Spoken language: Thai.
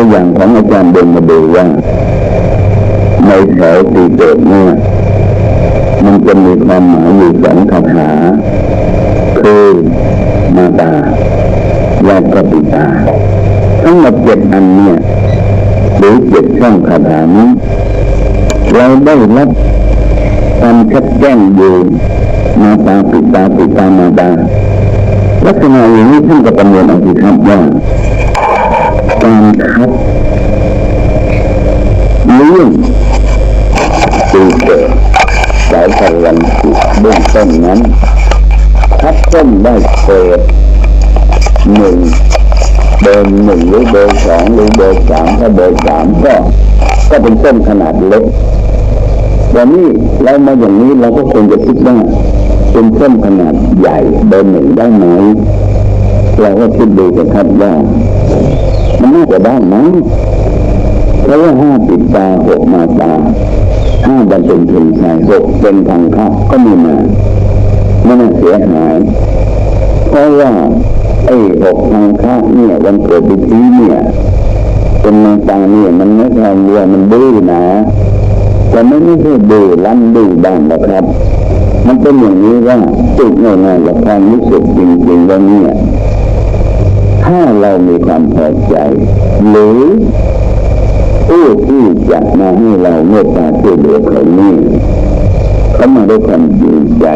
ตัวอย่างของอาจารย์เดินมาดูว่าในแถวตีเกิดเนี่ยมันจะมีความหมายอยู่สองคาถาคือมาตาและก็ปิตา ทั้งหมดเจ็ดอันเนี่ยหรือเจ็ดช่องคาถานี้เราได้รับความชัดแจ้งอยู่มาตาปิตาปิตามาตาลักษณะอย่างนี้ท่านก็ประเมินเอาสิครับว่า การคัดเลี้ยงตีเกิดสายพลังจิตเบื้องต้นนั้นคัดต้นได้เศษหนึ่งเบอร์หนึ่งหรือเบอร์สองหรือเบอร์สามถ้าเบอร์สามก็ก็เป็นต้นขนาดเล็กแต่นี่เรามาอย่างนี้เราก็คงจะคิดว่าเป็นต้นขนาดใหญ่เบอร์หนึ่งได้ไหมเราก็คิดดูกันครับว่า มันน่าจะได้มั้งเพราะว่าห้าปิดตาหกมาตาห้าบรรเป็นถึงชายหกเป็นทางเข้าก็มีมาไม่น่าเสียหาย เพราะว่าไอ้หกทางเข้าเนี่ยวันเกิดปีนี้เนี่ยเป็นมาตาเนี่ยมันไม่ใช่วัวมันดื้อนะแต่ไม่ไม่ใช่ดื้อรั้นดื้อบ้างนะครับ มันเป็นอย่างนี้ว่าจุดง่ายๆกับความรู้สึกจริงๆว่าเนี่ย ถ้าเรามีความพอใจ หรือผู้ที่จะมาให้เราเมตตาช่วยเหลือคนนี้เขามาด้วยความจริงใจ